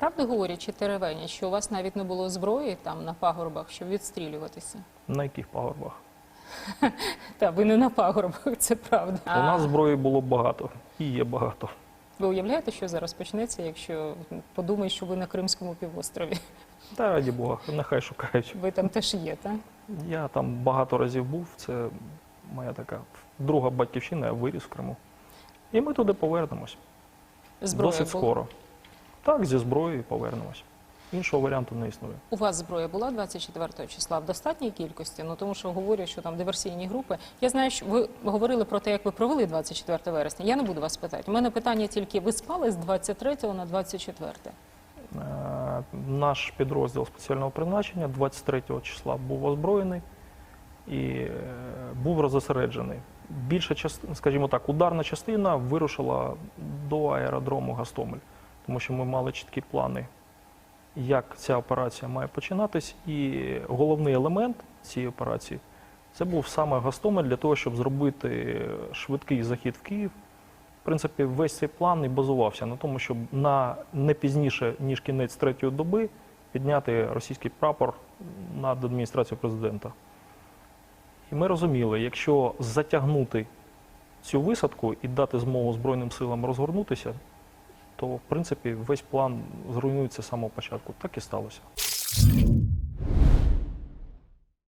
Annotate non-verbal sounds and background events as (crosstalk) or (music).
Правда говорять чи теревені, що у вас навіть не було зброї там на пагорбах, щоб відстрілюватися? На яких пагорбах? (laughs) Та ви не на пагорбах, (laughs) це правда. У нас зброї було багато і є багато. ви уявляєте, що зараз почнеться, якщо подумають, що ви на Кримському півострові? (laughs) Та раді Бога, нехай шукають. Ви там теж є, так? Я там багато разів був. Це моя така друга батьківщина, я виріс в Криму. І ми туди повернемось. Зброя Досить була? скоро. Так, зі зброєю повернемось. Іншого варіанту не існує. У вас зброя була 24 числа в достатній кількості? Ну тому що говорять, що там диверсійні групи. Я знаю, що ви говорили про те, як ви провели 24 вересня. Я не буду вас питати. У мене питання тільки: ви спали з 23 на 24? Е, Наш підрозділ спеціального призначення 23 числа був озброєний і е, був розосереджений. Більша частина, скажімо так, ударна частина вирушила до аеродрому Гастомель, тому що ми мали чіткі плани, як ця операція має починатись. І головний елемент цієї операції це був саме Гастомель для того, щоб зробити швидкий захід в Київ. В принципі, весь цей план і базувався на тому, щоб на не пізніше ніж кінець третьої доби підняти російський прапор над адміністрацією президента. І ми розуміли, якщо затягнути цю висадку і дати змогу Збройним силам розгорнутися, то в принципі весь план зруйнується з самого початку. Так і сталося.